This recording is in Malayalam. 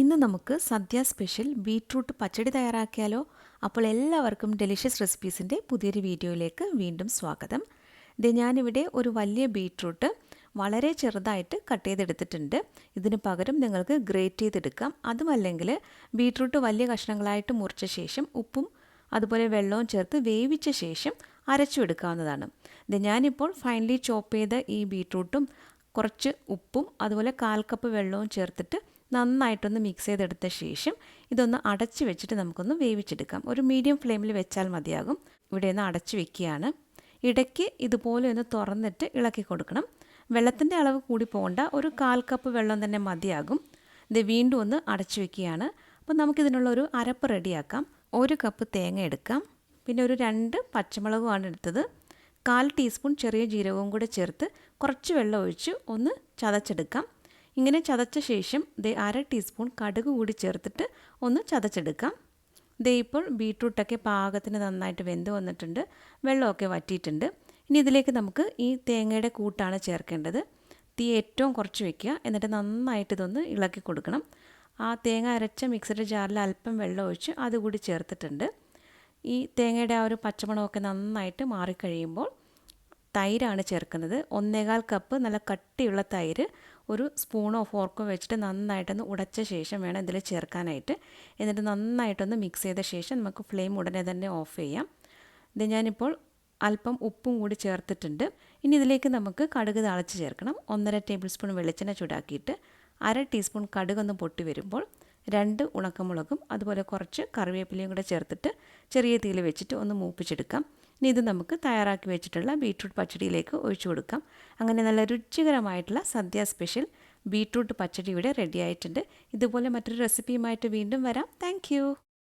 ഇന്ന് നമുക്ക് സദ്യ സ്പെഷ്യൽ ബീട്രൂട്ട് പച്ചടി തയ്യാറാക്കിയാലോ? അപ്പോൾ എല്ലാവർക്കും ഡെലിഷ്യസ് റെസിപ്പീസിന്റെ പുതിയൊരു വീഡിയോയിലേക്ക് വീണ്ടും സ്വാഗതം. ഇത് ഞാനിവിടെ ഒരു വലിയ ബീട്രൂട്ട് വളരെ ചെറുതായിട്ട് കട്ട് ചെയ്തെടുത്തിട്ടുണ്ട്. ഇതിന് പകരം നിങ്ങൾക്ക് ഗ്രേറ്റ് ചെയ്തെടുക്കാം. അതുമല്ലെങ്കിൽ ബീട്രൂട്ട് വലിയ കഷ്ണങ്ങളായിട്ട് മുറിച്ച ശേഷം ഉപ്പും അതുപോലെ വെള്ളവും ചേർത്ത് വേവിച്ച ശേഷം അരച്ചു എടുക്കാവുന്നതാണ്. ഇത് ഞാനിപ്പോൾ ഫൈനലി ചോപ്പ് ചെയ്ത ഈ ബീട്രൂട്ടും കുറച്ച് ഉപ്പും അതുപോലെ കാൽ കപ്പ് വെള്ളവും ചേർത്തിട്ട് നന്നായിട്ടൊന്ന് മിക്സ് ചെയ്തെടുത്ത ശേഷം ഇതൊന്ന് അടച്ചു വെച്ചിട്ട് നമുക്കൊന്ന് വേവിച്ചെടുക്കാം. ഒരു മീഡിയം ഫ്ലെയിമിൽ വെച്ചാൽ മതിയാകും. ഇവിടെ ഒന്ന് അടച്ചു വെക്കുകയാണ്. ഇടയ്ക്ക് ഇതുപോലെ ഒന്ന് തുറന്നിട്ട് ഇളക്കി കൊടുക്കണം. വെള്ളത്തിന്റെ അളവ് കൂടി പോകണ്ട. ഒരു കാൽ കപ്പ് വെള്ളം തന്നെ മതിയാകും. ഇത് വീണ്ടും ഒന്ന് അടച്ചു വെക്കുകയാണ്. അപ്പോൾ നമുക്കിതിനുള്ള ഒരു അരപ്പ് റെഡിയാക്കാം. ഒരു കപ്പ് തേങ്ങ എടുക്കാം. പിന്നെ ഒരു രണ്ട് പച്ചമുളകുമാണ് എടുത്തത്. കാൽ ടീസ്പൂൺ ചെറിയ ജീരകവും കൂടെ ചേർത്ത് കുറച്ച് വെള്ളം ഒഴിച്ച് ഒന്ന് ചതച്ചെടുക്കാം. ഇങ്ങനെ ചതച്ച ശേഷം ദേ അര ടീസ്പൂൺ കടുക് കൂടി ചേർത്തിട്ട് ഒന്ന് ചതച്ചെടുക്കാം. ദേ ഇപ്പോൾ ബീട്രൂട്ടൊക്കെ പാകത്തിന് നന്നായിട്ട് വെന്ത് വന്നിട്ടുണ്ട്. വെള്ളമൊക്കെ വറ്റിയിട്ടുണ്ട്. ഇനി ഇതിലേക്ക് നമുക്ക് ഈ തേങ്ങയുടെ കൂട്ടാണ് ചേർക്കേണ്ടത്. തീ ഏറ്റവും കുറച്ച് വെക്കുക. എന്നിട്ട് നന്നായിട്ട് ഇതൊന്ന് ഇളക്കി കൊടുക്കണം. ആ തേങ്ങ അരച്ച മിക്സഡ് ജാറിൽ അല്പം വെള്ളം ഒഴിച്ച് അതുകൂടി ചേർത്തിട്ടുണ്ട്. ഈ തേങ്ങയുടെ ആ ഒരു പച്ചമണമൊക്കെ നന്നായിട്ട് മാറിക്കഴിയുമ്പോൾ തൈരാണ് ചേർക്കുന്നത്. ഒന്നേകാൽ കപ്പ് നല്ല കട്ടിയുള്ള തൈര് ഒരു സ്പൂണോ ഫോർക്കോ വെച്ചിട്ട് നന്നായിട്ടൊന്ന് ഉടച്ച ശേഷം വേണം ഇതിൽ ചേർക്കാനായിട്ട്. എന്നിട്ട് നന്നായിട്ടൊന്ന് മിക്സ് ചെയ്ത ശേഷം നമുക്ക് ഫ്ലെയിം ഉടനെ തന്നെ ഓഫ് ചെയ്യാം. ഇത് ഞാനിപ്പോൾ അല്പം ഉപ്പും കൂടി ചേർത്തിട്ടുണ്ട്. ഇനി ഇതിലേക്ക് നമുക്ക് കടുക് തളച്ച് ചേർക്കണം. ഒന്നര ടേബിൾ സ്പൂൺ വെളിച്ചെണ്ണ ചൂടാക്കിയിട്ട് അര ടീസ്പൂൺ കടുകൊന്ന് പൊട്ടി വരുമ്പോൾ രണ്ട് ഉണക്കമുളകും അതുപോലെ കുറച്ച് കറിവേപ്പിലയും കൂടെ ചേർത്തിട്ട് ചെറിയ തീയിൽ വെച്ചിട്ട് ഒന്ന് മൂപ്പിച്ചെടുക്കാം. ഇനി ഇത് നമുക്ക് തയ്യാറാക്കി വെച്ചിട്ടുള്ള ബീട്രൂട്ട് പച്ചടിയിലേക്ക് ഒഴിച്ചു കൊടുക്കാം. അങ്ങനെ നല്ല രുചികരമായിട്ടുള്ള സദ്യ സ്പെഷ്യൽ ബീട്രൂട്ട് പച്ചടി ഇവിടെ റെഡി ആയിട്ടുണ്ട്. ഇതുപോലെ മറ്റൊരു റെസിപ്പിയുമായിട്ട് വീണ്ടും വരാം. താങ്ക്